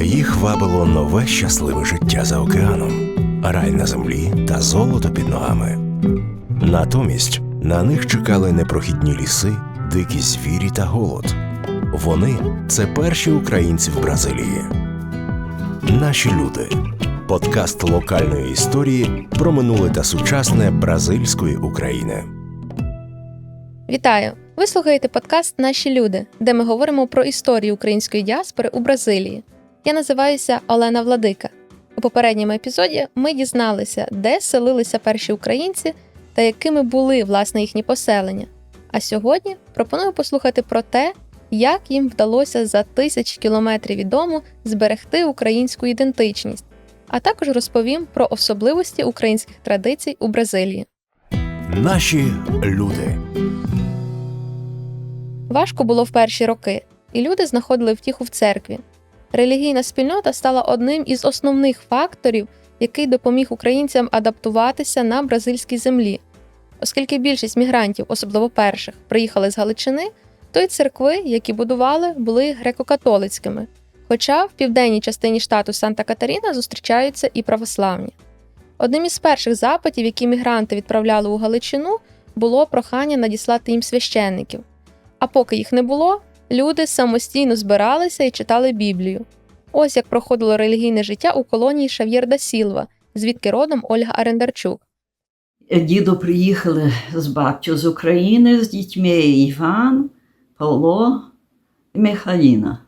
Їх вабило нове щасливе життя за океаном, рай на землі та золото під ногами. Натомість на них чекали непрохідні ліси, дикі звірі та голод. Вони це перші українці в Бразилії. Наші люди. Подкаст локальної історії про минуле та сучасне бразильської України. Вітаю! Ви слухаєте подкаст Наші люди, де ми говоримо про історію української діаспори у Бразилії. Я називаюся Олена Владика. У попередньому епізоді ми дізналися, де селилися перші українці та якими були власне їхні поселення. А сьогодні пропоную послухати про те, як їм вдалося за тисячі кілометрів від дому зберегти українську ідентичність, а також розповім про особливості українських традицій у Бразилії. Наші люди. Важко було в перші роки, і люди знаходили втіху в церкві. Релігійна спільнота стала одним із основних факторів, який допоміг українцям адаптуватися на бразильській землі. Оскільки більшість мігрантів, особливо перших, приїхали з Галичини, то й церкви, які будували, були греко-католицькими. Хоча в південній частині штату Санта-Катаріна зустрічаються і православні. Одним із перших запитів, які мігранти відправляли у Галичину, було прохання надіслати їм священників. А поки їх не було, люди самостійно збиралися і читали Біблію. Ось як проходило релігійне життя у колонії Шав'єр да Сілва, звідки родом Ольга Арендарчук. Діду приїхали з бабцю з України з дітьми Іван, Павло і Михаліна.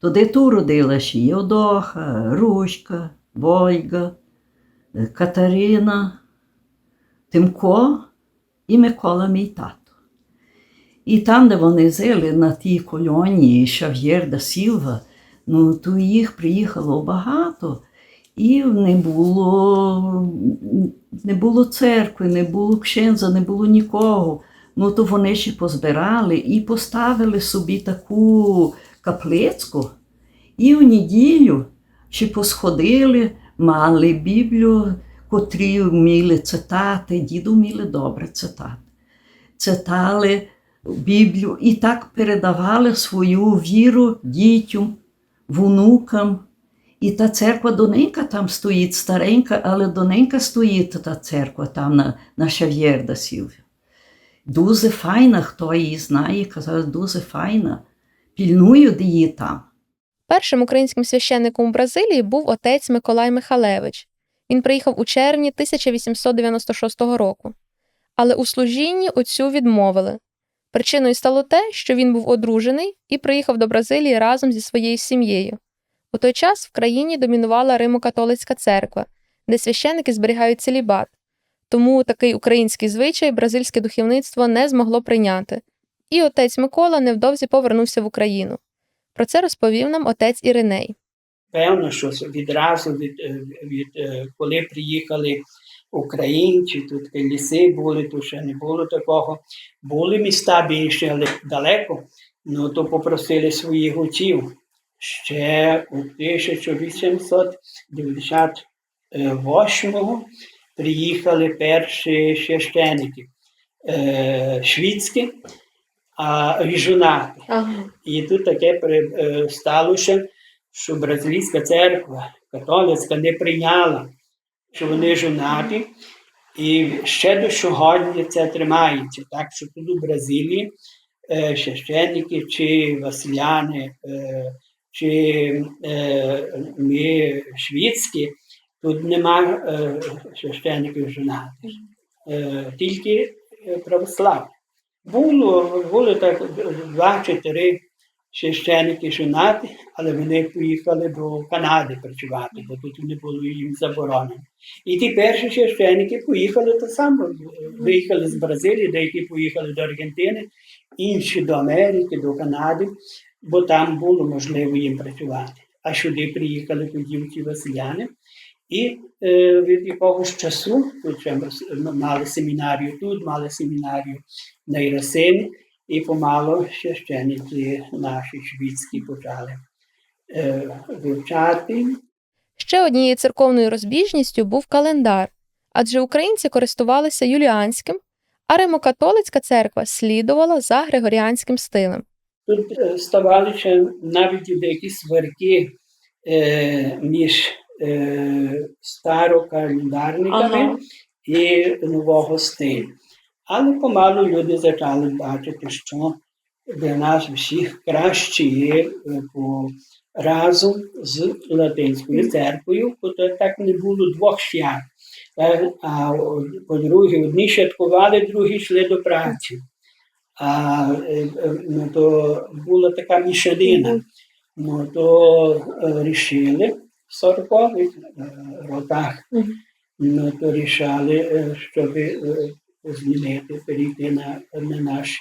Туди ту родилася Євдоха, Руська, Вольга, Катерина, Тимко і Микола мій тато. І там, де вони жили, на тій колонії Шав'єр да Сілва, ну, то їх приїхало багато, і не було, не було церкви, не було кшенза, не було нікого. Ну, то вони ще позбирали і поставили собі таку каплицьку, і в неділю ще посходили, мали Біблію, котрі вміли цитати, діду вміли добре цитати. Цитали Біблію і так передавали свою віру дітям, внукам. І та церква доненька там стоїть, старенька, але доненька стоїть та церква там на на Шав'єрда Сілві. Дуже файна, хто її знає, казав, дуже файна. Пільнують її там. Першим українським священником у Бразилії був отець Миколай Михалевич. Він приїхав у червні 1896 року. Але у служінні отцю відмовили. Причиною стало те, що він був одружений і приїхав до Бразилії разом зі своєю сім'єю. У той час в країні домінувала Римо-католицька церква, де священники зберігають целібат. Тому такий український звичай бразильське духовництво не змогло прийняти. І отець Микола невдовзі повернувся в Україну. Про це розповів нам отець Іриней. Певно, що відразу від, від коли приїхали українці, тут ліси були, тут ще не було такого. Були міста більше, але далеко. Ну то попросили своїх отців. Ще у 1898 приїхали перші священики е, швідські, а ріжунати. Ага. І тут таке е, сталося, що бразильська церква католицька не прийняла, що вони жонаті. І ще до сьогодні це тримається. Так що тут у Бразилії е, священники чи василяни, е, чи е, ми шведські, тут нема е, священників жонатих, е, тільки православні. Було, було так два чи священники жонаті, але вони поїхали до Канади працювати, бо тут не було їм заборонено. І ті перші священники поїхали так само, виїхали з Бразилії, деякі поїхали до Аргентини, інші до Америки, до Канади, бо там було можливо їм працювати. А сюди приїхали тоді ті Василяни. І е, від якогось часу тут мали семінарію тут, мали семінарію на Ірасині, і помало священники наші швідські почали е, вивчати. Ще однією церковною розбіжністю був календар, адже українці користувалися юліанським, а римокатолицька церква слідувала за григоріанським стилем. Тут е, ставали навіть деякі сварки е, між е, старокалендарниками Ага. і нового стилю. Але помалу люди почали бачити, що для нас всіх краще є разом з латинською церквою, бо так не було двох свят. А по-друге, одні святкували, другі йшли до праці. А ну, то була така мішанина. Ну, то рішили в 40-х е, роках, ну, то рішали, щоб змінити, перейти на, на наш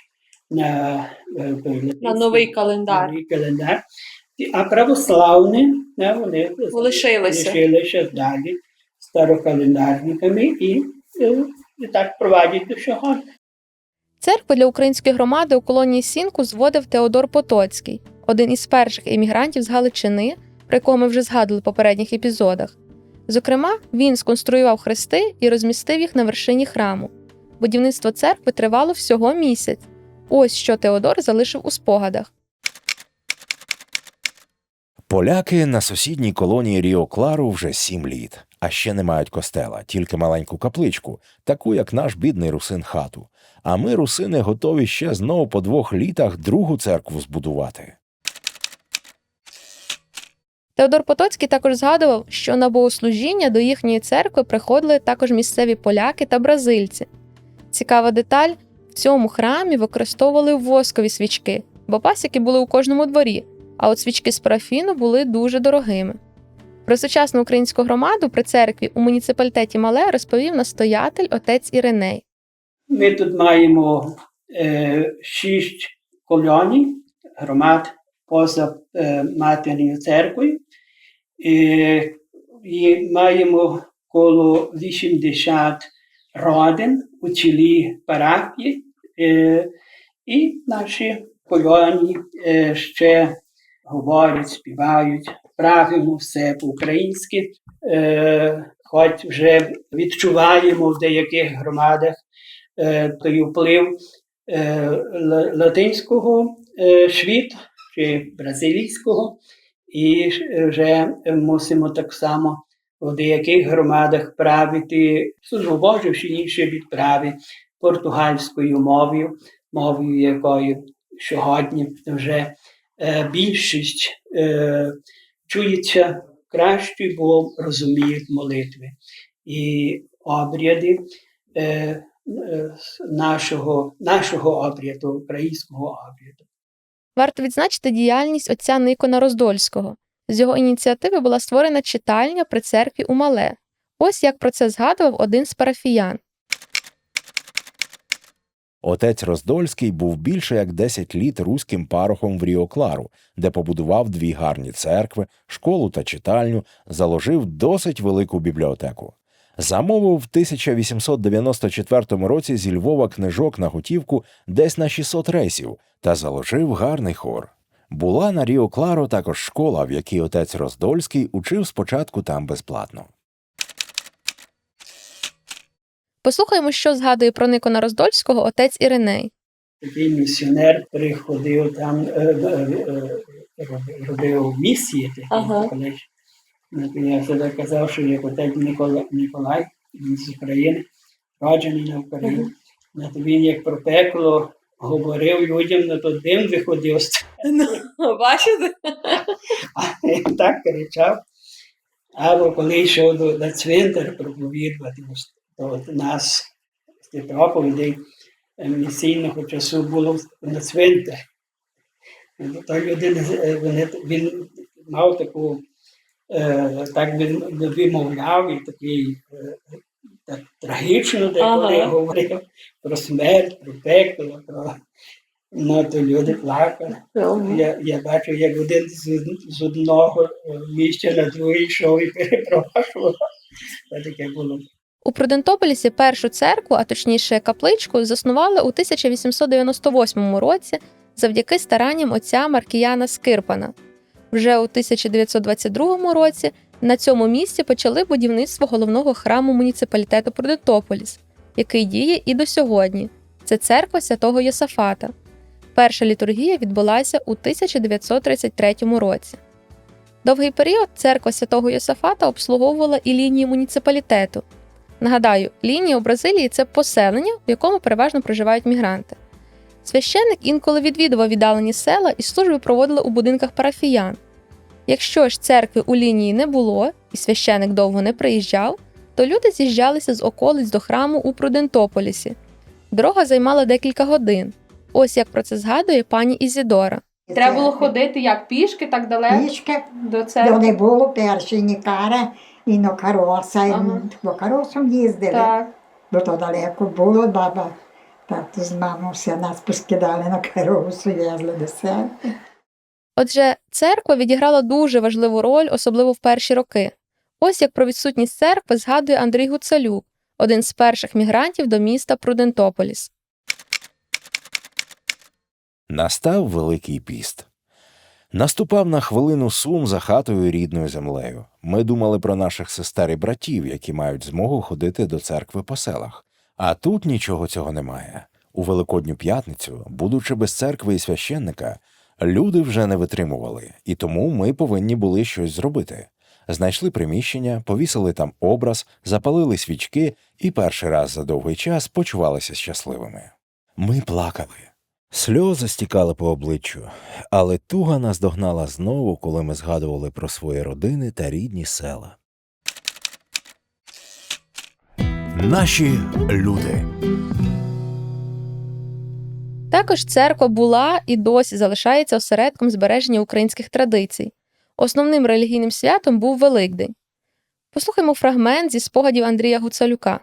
на, е, На новий календар. новий календар. А православні не, вони Лишилися. лишилися далі старокалендарниками і, е, і так проводять до сьогодні. Церкву для української громади у колонії Сінку зводив Теодор Потоцький, один із перших емігрантів з Галичини, про якого ми вже згадували в попередніх епізодах. Зокрема, він сконструював хрести і розмістив їх на вершині храму. Будівництво церкви тривало всього місяць. Ось що Теодор залишив у спогадах. Поляки на сусідній колонії Ріо Клару вже сім літ, а ще не мають костела, тільки маленьку капличку, таку як наш бідний русин хату. А ми, русини, готові ще знову по двох літах другу церкву збудувати. Теодор Потоцький також згадував, що на богослужіння до їхньої церкви приходили також місцеві поляки та бразильці. Цікава деталь: в цьому храмі використовували воскові свічки, бо пасіки були у кожному дворі, а от свічки з парафіну були дуже дорогими. Про сучасну українську громаду при церкві у муніципалітеті Мале розповів настоятель отець Іриней. Ми тут маємо е, шість колоній, громад поза е, матерною церквою. І маємо коло 80 родин у цілій парафії. Е, і наші колонії е, ще говорять, співають, правимо все по-українськи. Е, хоч вже відчуваємо в деяких громадах той вплив латинського світу чи бразилійського, і вже мусимо так само в деяких громадах правити всі інші відправи португальською мовою, мовою якою сьогодні вже е, більшість е, чується краще, бо розуміють молитви і обряди е, е, нашого, нашого обряду, українського обряду. Варто відзначити діяльність отця Никона Роздольського. З його ініціативи була створена читальня при церкві у Мале. Ось як про це згадував один з парафіян. Отець Роздольський був більше як 10 літ руським парохом в Ріо Клару, де побудував дві гарні церкви, школу та читальню, заложив досить велику бібліотеку. Замовив в 1894 році зі Львова книжок на готівку десь на 600 рейсів та заложив гарний хор. Була на Ріо Кларо також школа, в якій отець Роздольський учив спочатку там безплатно. Послухаємо, що згадує про Никона Роздольського отець Іриней. Такий місіонер приходив там, е, е, е, робив- місії такі Ага. то Я завжди казав, що як отець Микола, Миколай він з України, роджений на Україні. Він як про пекло говорив людям, на то дим виходив з Ну, Бачите? А так кричав. Або коли йшов до, на цвинтар проповідувати, то нас з проповідей е, місійного часу було на цвинтар. То людина, е, вони, він мав таку, е, так він вимовляв і такий так трагічно деколи Ага. говорив про смерть, про пекло, про ну, то люди плакали. Я, я бачу, як один з, з одного місця на другий йшов і перепрошував. Це таке було. У Прудентополісі першу церкву, а точніше капличку, заснували у 1898 році завдяки старанням отця Маркіяна Скирпана. Вже у 1922 році на цьому місці почали будівництво головного храму муніципалітету Прудентополіс, який діє і до сьогодні. Це церква святого Йосафата. Перша літургія відбулася у 1933 році. Довгий період церква святого Йосафата обслуговувала і лінії муніципалітету. Нагадаю, лінія у Бразилії це поселення, в якому переважно проживають мігранти. Священник інколи відвідував віддалені села і служби проводили у будинках парафіян. Якщо ж церкви у лінії не було і священик довго не приїжджав, то люди з'їжджалися з околиць до храму у Прудентополісі. Дорога займала декілька годин. Ось як про це згадує пані Ізідора. Треба було ходити як пішки, так далеко Пішки, до церкви. не було перші ні кара, і на кароса, Ага. і бо каросом їздили, Так. бо то далеко було, баба. Тато з мамою все нас поскидали на каросу, їздили до себе. Отже, церква відіграла дуже важливу роль, особливо в перші роки. Ось як про відсутність церкви згадує Андрій Гуцалюк, один з перших мігрантів до міста Прудентополіс. Настав Великий піст. Наступав на хвилину сум за хатою і рідною землею. Ми думали про наших сестер і братів, які мають змогу ходити до церкви по селах. А тут нічого цього немає. У Великодню п'ятницю, будучи без церкви і священника, люди вже не витримували, і тому ми повинні були щось зробити. Знайшли приміщення, повісили там образ, запалили свічки і перший раз за довгий час почувалися щасливими. Ми плакали. Сльози стікали по обличчю, але туга нас догнала знову, коли ми згадували про свої родини та рідні села. Наші люди. Також церква була і досі залишається осередком збереження українських традицій. Основним релігійним святом був Великдень. Послухаймо фрагмент зі спогадів Андрія Гуцалюка.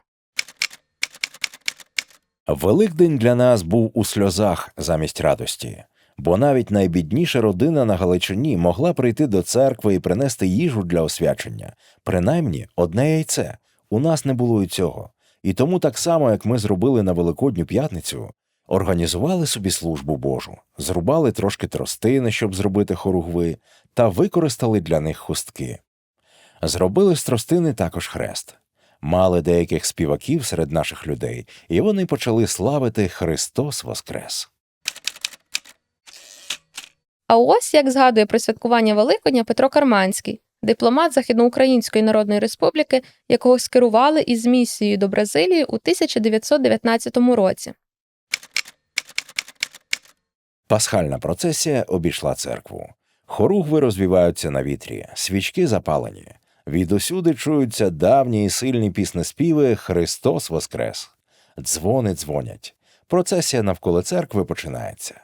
Великдень для нас був у сльозах замість радості, бо навіть найбідніша родина на Галичині могла прийти до церкви і принести їжу для освячення, принаймні одне яйце. У нас не було і цього. І тому, так само, як ми зробили на Великодню п'ятницю, організували собі службу Божу, зрубали трошки тростини, щоб зробити хоругви, та використали для них хустки. Зробили з тростини також хрест. Мали деяких співаків серед наших людей, і вони почали славити Христос Воскрес. А ось як згадує про святкування Великодня Петро Карманський, дипломат Західноукраїнської Народної Республіки, якого скерували із місією до Бразилії у 1919 році. Пасхальна процесія обійшла церкву. Хоругви розвіваються на вітрі, свічки запалені. Відусюди чуються давні і сильні піснеспіви Христос Воскрес. Дзвони дзвонять. Процесія навколо церкви починається.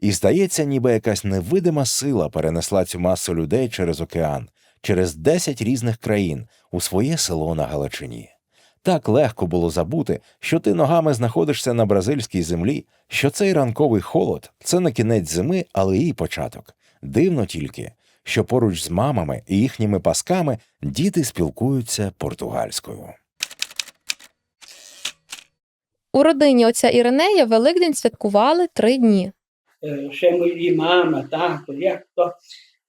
І здається, ніби якась невидима сила перенесла цю масу людей через океан, через десять різних країн у своє село на Галичині. Так легко було забути, що ти ногами знаходишся на бразильській землі, що цей ранковий холод це не кінець зими, але і початок. Дивно тільки, що поруч з мамами і їхніми пасками діти спілкуються португальською. У родині отця Іринея Великдень святкували три дні. Е, Ще мої мама, тато, як то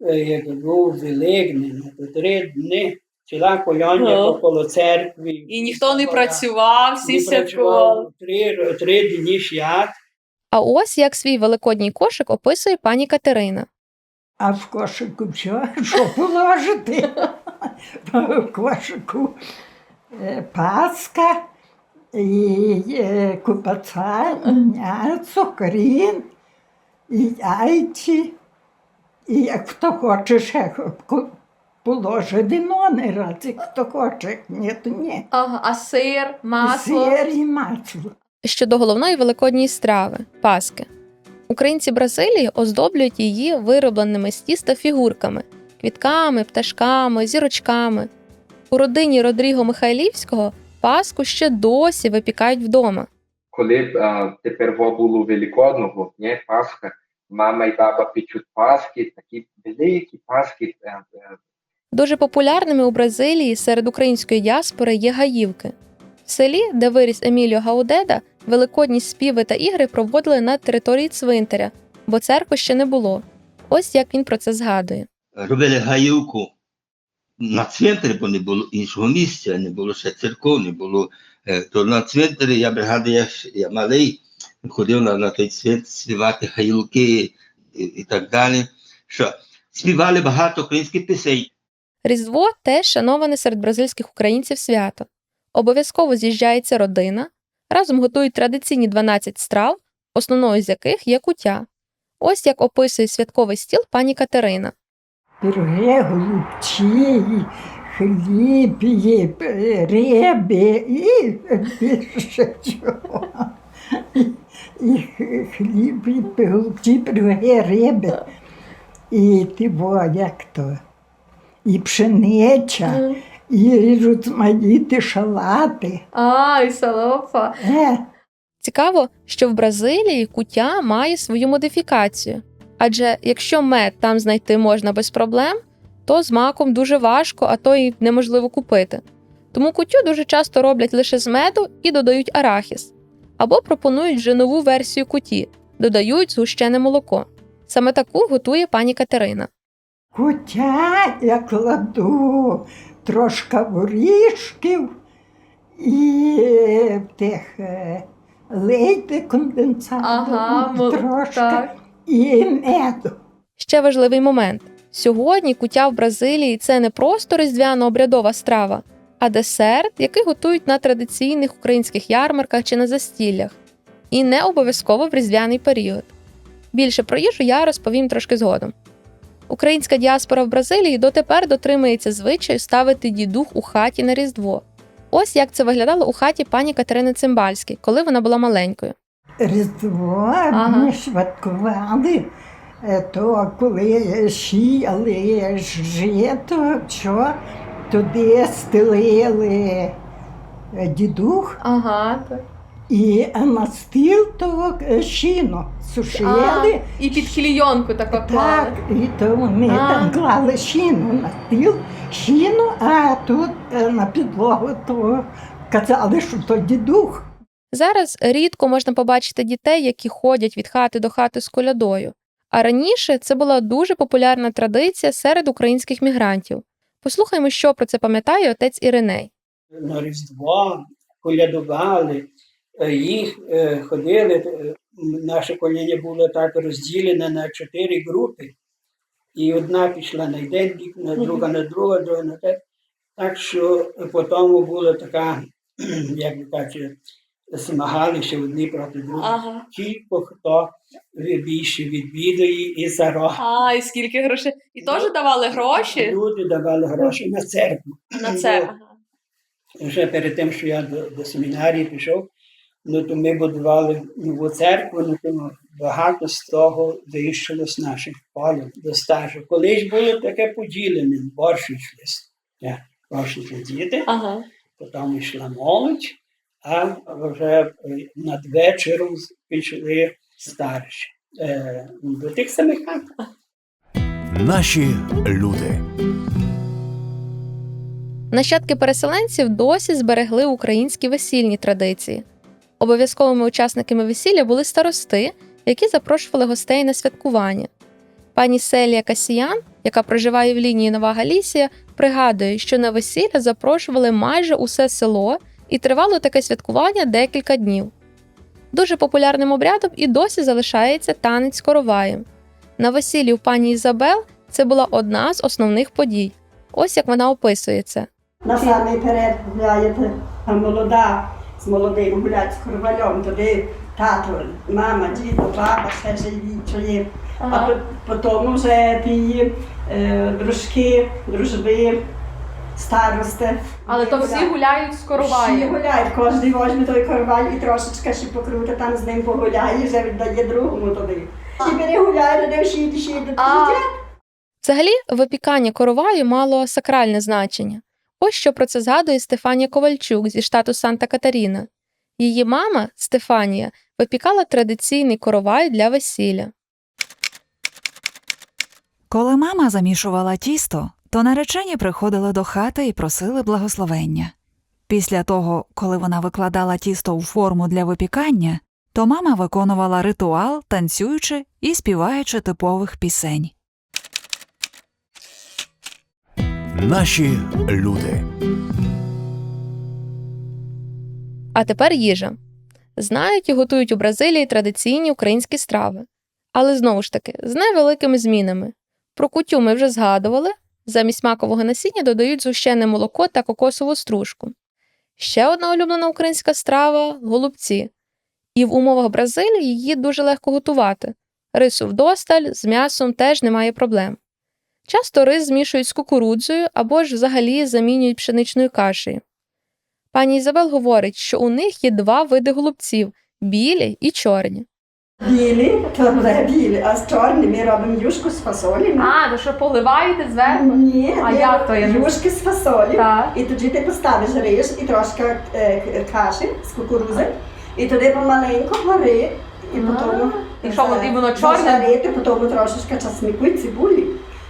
е, як був Великдень, то три дні ціла колонія коло церкви. І ніхто не працював, всі святкували. Три, три дні свят. А ось як свій великодній кошик описує пані Катерина. А в кошику що? Що положити? В кошику е, паска, і е, купаця, м'ясо, крін, і яйці. І як хто хоче, ще положить номер, раз, як хто хоче, ні, то ні. Ага, а сир, І Сир і масло. щодо головної великодньої страви паски. Українці Бразилії оздоблюють її виробленими з тіста фігурками, квітками, пташками, зірочками. У родині Родріго Михайлівського паску ще досі випікають вдома. коли а, тепер во було Великодного, не, Пасха, мама і баба печуть паски, такі великі паски. е, е, Дуже популярними у Бразилії серед української діаспори є гаївки. В селі, де виріс Еміліо Гаудеда, великодні співи та ігри проводили на території цвинтаря, бо церкви ще не було. Ось як він про це згадує. робили гаївку на цвинтарі, бо не було іншого місця, не було ще церков, не було. е, То на цвинтарі я бригади, я, малий, ходив на, на той світ співати хайлки і, і так далі. Що співали багато українських пісень. Різдво теж шановане серед бразильських українців свято. Обов'язково з'їжджається родина, разом готують традиційні 12 страв, основною з яких є куття. Ось як описує святковий стіл пані Катерина. Пироги, голубці, хліб, і риби і більше чого. І, хліб, і голубці, пироги, риби. І ти во, як то, і пшениця, і розмаїти шалати. А, і салопа. Е, Цікаво, що в Бразилії куття має свою модифікацію. Адже якщо мед там знайти можна без проблем, то з маком дуже важко, а то й неможливо купити. Тому кутю дуже часто роблять лише з меду і додають арахіс. Або пропонують вже нову версію куті, додають згущене молоко. Саме таку готує пані Катерина. Кутя я кладу трошки горішків і тих лейте конденсату Ага, так. і меду. Ще важливий момент: сьогодні куття в Бразилії це не просто різдвяно обрядова страва, а десерт, який готують на традиційних українських ярмарках чи на застіллях, і не обов'язково в різдвяний період. Більше про їжу я розповім трошки згодом. Українська діаспора в Бразилії дотепер дотримується звичаю ставити дідух у хаті на Різдво. Ось як це виглядало у хаті пані Катерини Цимбальській, коли вона була маленькою. Різдво Ага. ми святкували, е, то коли сіяли жито, що туди стелили е, дідух, Ага, так. І на стіл то е, щіно сушили. І під клійонку тако Так, клали. і то вони А. там клали щіну на стіл, щіну, а тут е, на підлогу то казали, що то дідух. Зараз рідко можна побачити дітей, які ходять від хати до хати з колядою. А раніше це була дуже популярна традиція серед українських мігрантів. Послухаймо, що про це пам'ятає отець Іриней. на Різдво колядували, е, їх е, ходили. е, Наше коління було так розділене на чотири групи. І одна пішла на один бік, на друга на друга, друга на те. Так що потім була така, як би кажуть, змагалися одні проти других. Ага. Тільки хто більше відвідує і за. А, і скільки грошей. І теж давали гроші Люди давали гроші на церкву. на це. Ага. вже перед тим, що я до, до семінарії пішов, ну то ми будували нову церкву, ну то багато з того вийшло з наших полів до стажу. Колись було таке поділене, борщ йшли. Я, діти, Ага. потім йшла молодь, а вже е, над вечором пішли старші. Е, до тих самих хат. Наші люди. Нащадки переселенців досі зберегли українські весільні традиції. Обов'язковими учасниками весілля були старости, які запрошували гостей на святкування. Пані Селія Касіян, яка проживає в лінії Нова Галісія, пригадує, що на весілля запрошували майже усе село, і тривало таке святкування декілька днів. Дуже популярним обрядом і досі залишається танець короваєм. На весіллі у пані Ізабел це була одна з основних подій. Ось як вона описує це. На самий перед гуляє молода з молодим гулять з корвальом, туди тато, мама, діду, баба, все живі. А Ага. по- потім вже ті е, дружки, дружби, старости. Але то всі гуляють з Всі гуляють, кожен візьме той корваль і трошечки ще покрути, там з ним погуляє і вже віддає другому туди. Всі бери гуляють, де всі всі йдуть. Взагалі, випікання короваю мало сакральне значення. Ось що про це згадує Стефанія Ковальчук зі штату Санта Катаріна. Її мама Стефанія випікала традиційний коровай для весілля. Коли мама замішувала тісто, то наречені приходили до хати і просили благословення. Після того, коли вона викладала тісто у форму для випікання, то мама виконувала ритуал, танцюючи і співаючи типових пісень. Наші люди. А тепер їжа. знають і готують у Бразилії традиційні українські страви. Але знову ж таки, з невеликими змінами. Про кутю ми вже згадували, замість макового насіння додають згущене молоко та кокосову стружку. Ще одна улюблена українська страва голубці. І в умовах Бразилії її дуже легко готувати. Рису вдосталь, з м'ясом теж немає проблем. Часто рис змішують з кукурудзою або ж взагалі замінюють пшеничною кашею. Пані Ізабел говорить, що у них є два види голубців білі і чорні. Білі, то не білі, а з чорні ми робимо юшку з фасолі. А, то що поливаєте зверху? Ні, А як то я не- юшки з фасолі. Так. І тоді ти поставиш рис і трошки е, каші з кукурузи. І тоді помаленьку гори, і потім І що, воно- і воно чорне? зажарити, потім трошечки часнику і цибулі.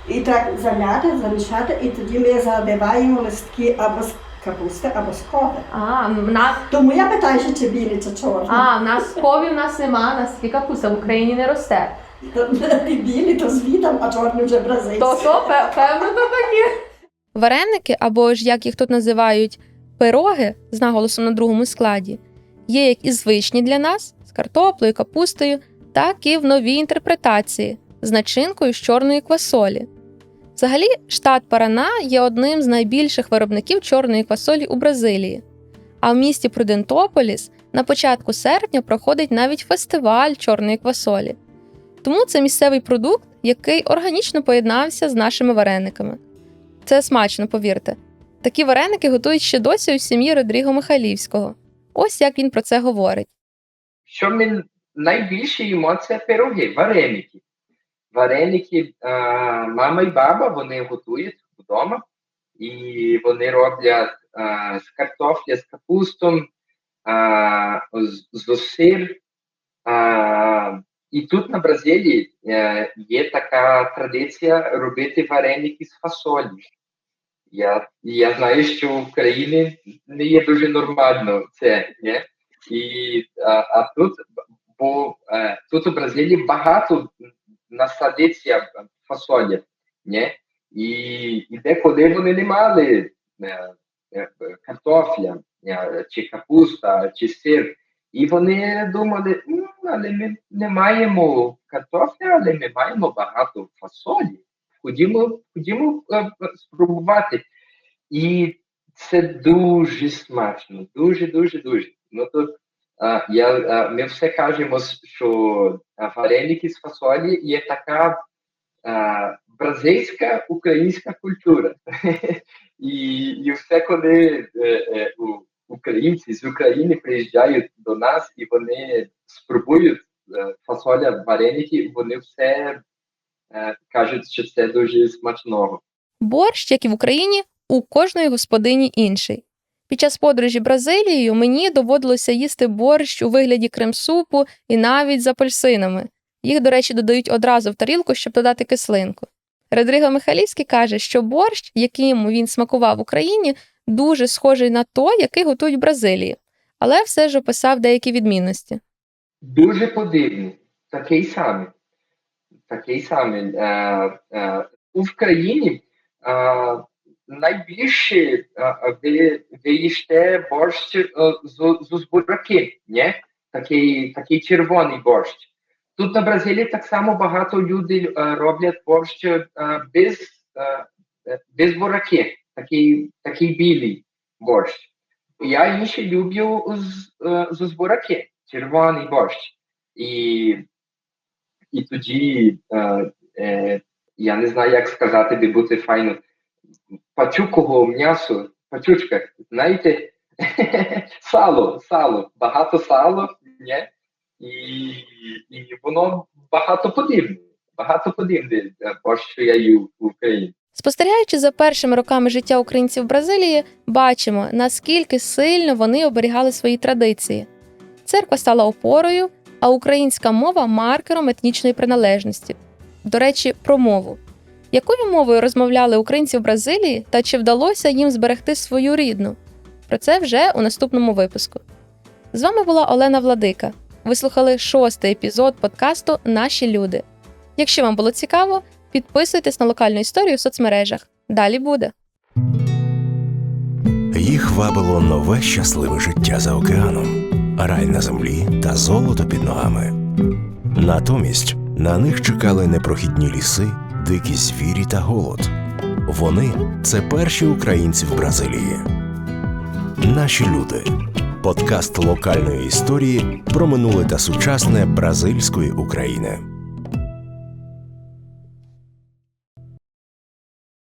І так зам'яти, замішати, і тоді ми забиваємо листки або з капусти, або з кови. А, в нас, Тому я питаю, що чи білі, чи чорні. а, в нас кові в нас нема, у нас тільки капуста в Україні не росте. І білі, то звітом, а чорні вже бразильські. То то, певно, то такі. Вареники, або ж як їх тут називають пироги з наголосом на другому складі, є як і звичні для нас з картоплею, капустою, так і в новій інтерпретації з начинкою з чорної квасолі. Взагалі, штат Парана є одним з найбільших виробників чорної квасолі у Бразилії. А в місті Прудентополіс на початку серпня проходить навіть фестиваль чорної квасолі. Тому це місцевий продукт, який органічно поєднався з нашими варениками. Це смачно, повірте. Такі вареники готують ще досі у сім'ї Родріго Михайлівського. Ось як він про це говорить. Що ми найбільше їмо, це пироги, вареники. Вареники а, мама і баба вони готують вдома, і вони роблять а, з картофля, з капустом, а, з, з сир. А, і тут на Бразилії е, є така традиція робити вареники з фасолі. Я, я знаю, що в Україні не є дуже нормально це. Ні? І, а, а тут, бо е, тут у Бразилії багато ні? І, і деколи вони не мали е, е, картофля, е, чи капуста, чи сир. І вони думали, «М, але ми не маємо картофля, але ми маємо багато фасолі. Ходімо, ходімо е, спробувати. І це дуже смачно, дуже, дуже, дуже. Ну то я, ми все кажемо, що вареники з фасолі є така бразильська українська культура. і, і все, коли українці з України приїжджають до нас і вони спробують фасоля вареники, вони все кажуть, що це дуже смачного. Борщ, як і в Україні, у кожної господині інший. Під час подорожі Бразилією мені доводилося їсти борщ у вигляді крем-супу і навіть з апельсинами. Їх, до речі, додають одразу в тарілку, щоб додати кислинку. Родриго Михайлівський каже, що борщ, яким він смакував в Україні, дуже схожий на той, який готують в Бразилії, але все ж описав деякі відмінності. Дуже подібний, такий самий. Такий самий. Е, е, у країні ви їсте борщ е, з, буряки, ні? Такий, такий червоний борщ. Тут на Бразилії так само багато людей роблять борщ е, без, е, без бураки, такий, такий білий борщ. Я інше люблю з, е, з бураки, червоний борщ. І, і тоді я не знаю, як сказати, би бути файно. Пачукового м'ясо, пачучка, знаєте, сало, сало, багато сало, ні? І, і воно багато подібне, багато подібне, е, борщ, що я їв в Україні. Спостерігаючи за першими роками життя українців в Бразилії, бачимо, наскільки сильно вони оберігали свої традиції. Церква стала опорою, а українська мова маркером етнічної приналежності. До речі, про мову. Якою мовою розмовляли українці в Бразилії та чи вдалося їм зберегти свою рідну? Про це вже у наступному випуску. З вами була Олена Владика. Ви слухали шостий епізод подкасту Наші люди. Якщо вам було цікаво, підписуйтесь на локальну історію в соцмережах. Далі буде. Їх вабило нове щасливе життя за океаном. рай на землі та золото під ногами. Натомість на них чекали непрохідні ліси, дикі звірі та голод. Вони це перші українці в Бразилії. Наші люди. Подкаст локальної історії про минуле та сучасне бразильської України.